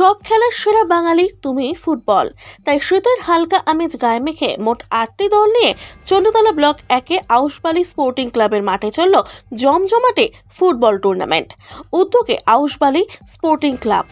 সব খেলার সেরা বাঙালি তুমি ফুটবল। তাই শীতের হালকা আমেজ গায়ে মেখে মোট আটটি দল নিয়ে চন্দ্রতলা ব্লক একে আউশবালি স্পোর্টিং ক্লাবের মাঠে চলল জমজমাটে ফুটবল টুর্নামেন্ট। উদ্যোগে আউশবালি স্পোর্টিং ক্লাব।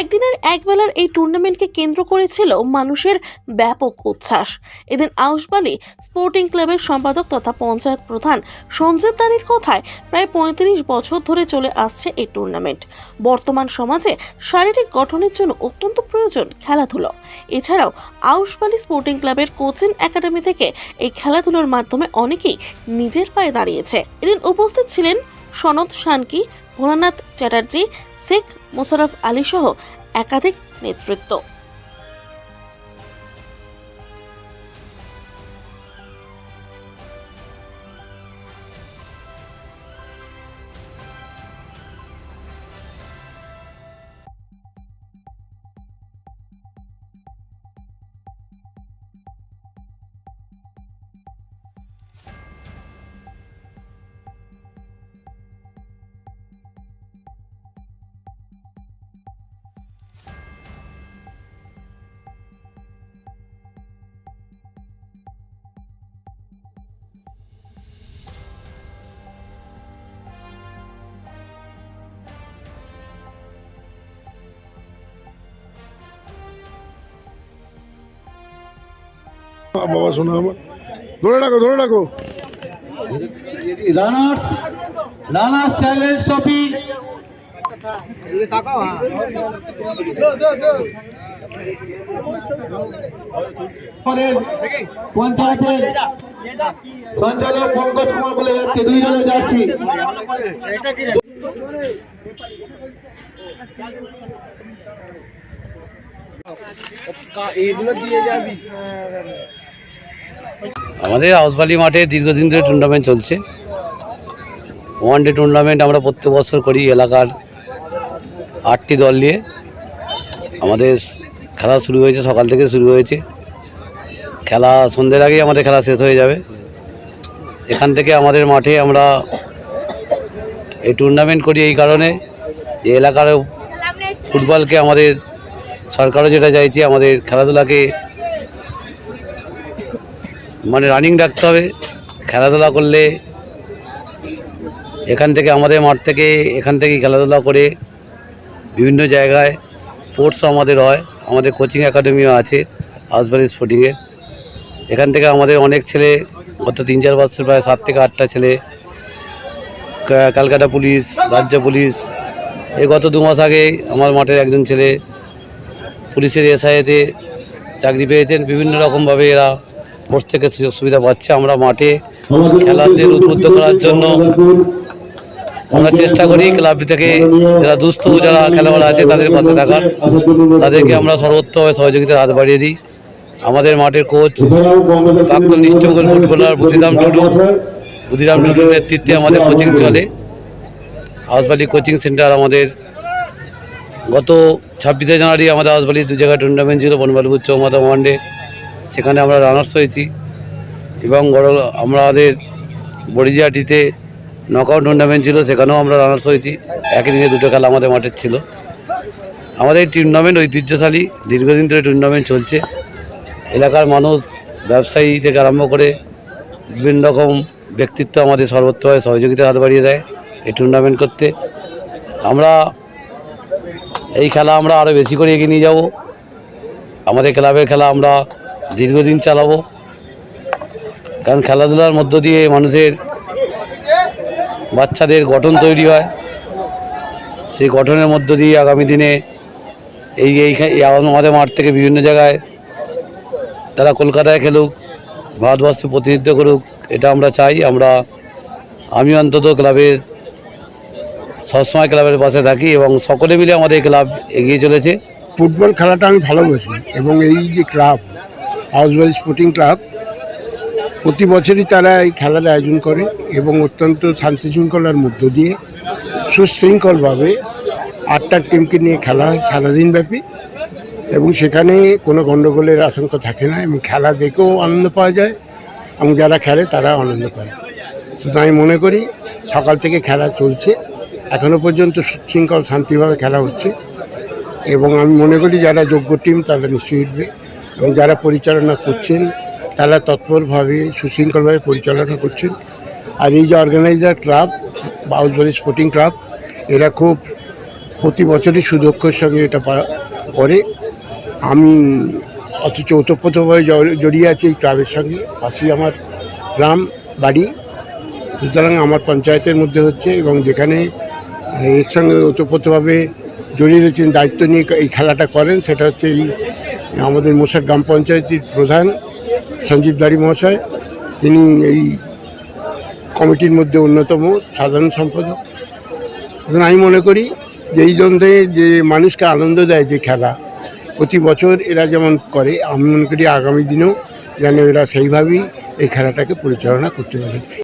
একদিনের একবেলার এই টুর্নামেন্টকে কেন্দ্র করেছিল মানুষের ব্যাপক উচ্ছ্বাস। এদিন আউশবালি স্পোর্টিং ক্লাবের সম্পাদক তথা পঞ্চায়েত প্রধান সঞ্জিত দানির কথায় প্রায় পঁয়ত্রিশ বছর ধরে চলে আসছে এই টুর্নামেন্ট। বর্তমান সমাজে শারীরিক গঠনের জন্য অত্যন্ত প্রয়োজন খেলাধুলো। এছাড়াও আউশবালি স্পোর্টিং ক্লাবের কোচিং একাডেমি থেকে এই খেলাধুলোর মাধ্যমে অনেকেই নিজের পায়ে দাঁড়িয়েছে। এদিন উপস্থিত ছিলেন সনদ শানকি, ভোলানাথ চ্যাটার্জি, শেখ মোশারফ আলী সহ একাধিক নেতৃত্ব। আ, বাবা শোনো আমার। ধরে রাখো ধরে রাখো। Runners runners challenge trophy. পঞ্চায়েতের সঞ্চালক পঙ্কজ কুমার বলে যাচ্ছে দুই জনের জার্সি। আমাদের হাউসবালি মাঠে দীর্ঘদিন ধরে টুর্নামেন্ট চলছে। ওয়ান ডে টুর্নামেন্ট আমরা প্রত্যেক বছর করি এলাকার আটটি দল নিয়ে। আমাদের খেলা শুরু হয়েছে, সকাল থেকে শুরু হয়েছে। খেলা সন্ধ্যের আগেই আমাদের খেলা শেষ হয়ে যাবে। এখান থেকে আমাদের মাঠে আমরা এই টুর্নামেন্ট করি এই কারণে যে এলাকার ফুটবলকে আমাদের সরকারও যেটা চাইছে, আমাদের খেলাধুলাকে মানে রানিং রাখতে হবে, খেলাধুলা করলে এখান থেকে আমাদের মাঠ থেকে এখান থেকে খেলাধুলা করে বিভিন্ন জায়গায় স্পোর্টসও আমাদের হয়, আমাদের কোচিং একাডেমিও আছে হাউসবাড়ি স্পোর্টিংয়ের এখান থেকে আমাদের অনেক ছেলে, গত তিন চার বছর প্রায় সাত থেকে আটটা ছেলে, কা- ক্যালকাটা পুলিশ, রাজ্য পুলিশ, এই গত দু মাস আগে আমার মাঠের একজন ছেলে পুলিশের এসআইতে চাকরি পেয়েছেন, বিভিন্ন রকমভাবে এরা স্পোর্টস থেকে সুযোগ সুবিধা পাচ্ছে আমরা মাঠে খেলাদের উদ্বুদ্ধ করার জন্য। আমরা চেষ্টা করি ক্লাবটি থেকে যারা দুস্থ যারা খেলোয়াড় আছে তাদের পাশে থাকার। তাদেরকে আমরা সর্বোত্তভাবে সহযোগিতার হাত বাড়িয়ে দিই। আমাদের মাঠের কোচ প্রাক্তন East Bengal footballer Budhiram Tudu Budhiram Tudor নেতৃত্বে আমাদের কোচিং চলে। হাউসবালি কোচিং সেন্টার আমাদের। গত ছাব্বিশে জানুয়ারি আমাদের হাউসবালি দু জায়গায় টুর্নামেন্ট ছিল, বনবালপুর চৌমাথা ওয়ানডে সেখানে আমরা রানার্স হয়েছি এবং বড় আমাদের বড়িজিয়াটিতে নকআউট টুর্নামেন্ট ছিল, সেখানেও আমরা রানার্স হয়েছি। একই দিনে দুটো খেলা আমাদের মাঠের ছিল। আমাদের এই টুর্নামেন্ট ঐতিহ্যশালী, দীর্ঘদিন ধরে টুর্নামেন্ট চলছে। এলাকার মানুষ, ব্যবসায়ী থেকে আরম্ভ করে বিভিন্ন রকম ব্যক্তিত্ব আমাদের সর্বোত্তভাবে সহযোগিতা হাত বাড়িয়ে দেয় এই টুর্নামেন্ট করতে। আমরা এই খেলা আমরা আরও বেশি করে এগিয়ে নিয়ে যাব। আমাদের ক্লাবের খেলা আমরা দীর্ঘদিন চালাবো। কারণ খেলাধুলার মধ্য দিয়ে মানুষের বাচ্চাদের গঠন তৈরি হয়। সেই গঠনের মধ্য দিয়ে আগামী দিনে এই এই আমাদের মাঠ থেকে বিভিন্ন জায়গায় তারা কলকাতায় খেলুক, ভারতবর্ষে প্রতিনিধিত্ব করুক, এটা আমরা চাই। আমরা, আমি অন্তত ক্লাবের সবসময় ক্লাবের পাশে থাকি এবং সকলে মিলে আমাদের ক্লাব এগিয়ে চলেছে। ফুটবল খেলাটা আমি ভালোবাসি এবং এই যে ক্লাব হাউসবাড়ি স্পোর্টিং ক্লাব। প্রতি বছরই তারা এই খেলার আয়োজন করে এবং অত্যন্ত শান্তি শৃঙ্খলার মধ্য দিয়ে সুশৃঙ্খলভাবে আটটা টিমকে নিয়ে খেলা হয় সারাদিন ব্যাপী এবং সেখানে কোনো গণ্ডগোলের আশঙ্কা থাকে না এবং খেলা দেখেও আনন্দ পাওয়া যায় এবং যারা খেলে তারা আনন্দ পায়। সুতরাং আমি মনে করি সকাল থেকে খেলা চলছে এখনও পর্যন্ত সুশৃঙ্খল শান্তিভাবে খেলা হচ্ছে এবং আমি মনে করি যারা যোগ্য টিম তারা নিশ্চয়ই উঠবে। এবং যারা পরিচালনা করছেন, তারা তৎপরভাবে, সুশৃঙ্খলভাবে পরিচালনা করছেন। আর এই যে organiser club Bausbari sporting club এরা খুব প্রতি বছরই সুদক্ষর সঙ্গে এটা করে। আমি অথচ ওতপ্রোতভাবে জড়িয়ে আছি এই ক্লাবের সঙ্গে। পাশেই আমার গ্রাম, বাড়ি। সুতরাং আমার পঞ্চায়েতের মধ্যে হচ্ছে এবং যেখানে এর সঙ্গে ওতপ্রোতভাবে জড়িয়ে রয়েছেন, দায়িত্ব নিয়ে এই খেলাটা করেন, সেটা হচ্ছে এই আমাদের মশার গ্রাম পঞ্চায়েতের প্রধান সঞ্জীব দাড়ি মহাশয়। তিনি এই কমিটির মধ্যে অন্যতম সাধারণ সম্পাদক। সুতরাং আমি মনে করি যে এই দ্বন্দ্বে যে মানুষকে আনন্দ দেয় যে খেলা, প্রতি বছর এরা যেমন করে, আমি মনে করি আগামী দিনেও যেন এরা সেইভাবেই এই খেলাটাকে পরিচালনা করতে পারে।